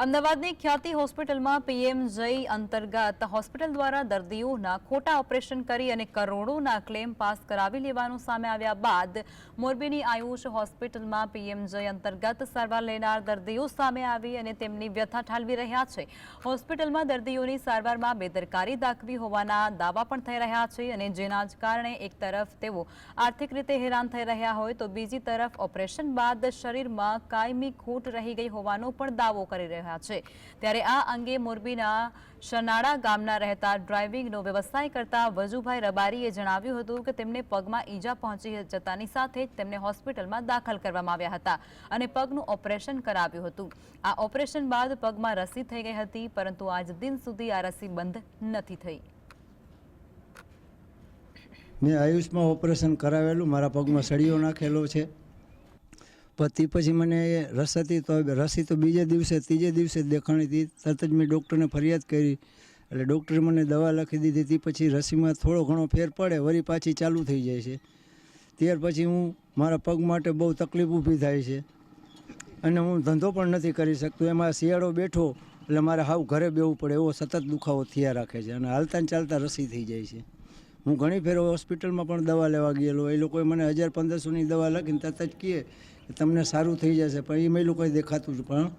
અમદાવાદની ખ્યાતિ હોસ્પિટલમાં પીએમ જય અંતર્ગત હોસ્પિટલ દ્વારા દર્દીઓના ખોટા ઓપરેશન કરી અને કરોડોના ક્લેમ પાસ કરાવી લેવાનું સામે આવ્યા બાદ મોરબીની આયુષ હોસ્પિટલમાં પીએમ જય અંતર્ગત સારવાર લેનાર દર્દીઓ સામે આવી અને તેમની વ્યથા ઠાલવી રહ્યા છે. હોસ્પિટલમાં દર્દીઓની સારવારમાં બેદરકારી દાખવી હોવાના દાવા પણ થઈ રહ્યા છે અને જેના જ કારણે એક તરફ તેઓ આર્થિક રીતે હેરાન થઈ રહ્યા હોય તો બીજી તરફ ઓપરેશન બાદ શરીરમાં કાયમી ખોટ રહી ગઈ હોવાનો પણ દાવો કરી રહ્યા છે. ત્યારે આ અંગે મોરબીના શનાળા ગામના રહેતા ડ્રાઇવિંગનો વ્યવસાય કરતા વજુભાઈ રબારીએ જણાવ્યું હતું કે તેમને પગમાં ઈજા પહોંચી જતાની સાથે જ તેમને હોસ્પિટલમાં દાખલ કરવામાં આવ્યા હતા અને પગનું ઓપરેશન કરાવ્યું હતું. આ ઓપરેશન બાદ પગમાં રસી થઈ ગઈ હતી, પરંતુ આજ દિન સુધી આ રસી બંધ નથી થઈ. મેં આયુષમાં ઓપરેશન કરાવેલું, મારા પગમાં સળીઓ નાખેલો છે. પછી પછી મને રસ હતી તો રસી તો બીજે દિવસે, ત્રીજે દિવસે જ દેખાણી હતી. તરત જ મેં ડૉક્ટરને ફરિયાદ કરી. એટલે ડૉક્ટરે મને દવા લખી દીધી હતી. પછી રસીમાં થોડો ઘણો ફેર પડે, વળી પાછી ચાલુ થઈ જાય છે. ત્યાર પછી હું મારા પગ માટે બહુ તકલીફ ઊભી થાય છે. અને હું ધંધો પણ નથી કરી શકતો. એમાં શિયાળો બેઠો, એટલે મારે હાવ ઘરે બેવું પડે. એવો સતત દુખાવો થયા રાખે છે. અને હાલતા ચાલતા રસી થઈ જાય છે. હું ઘણી ફેર હોસ્પિટલમાં પણ દવા લેવા ગયેલો એ લોકોએ મને હજાર પંદરસોની દવા લખીને તરત જ કહે કે તમને સારું થઈ જશે. પણ એ એ લોકોએ દેખાતું જ પણ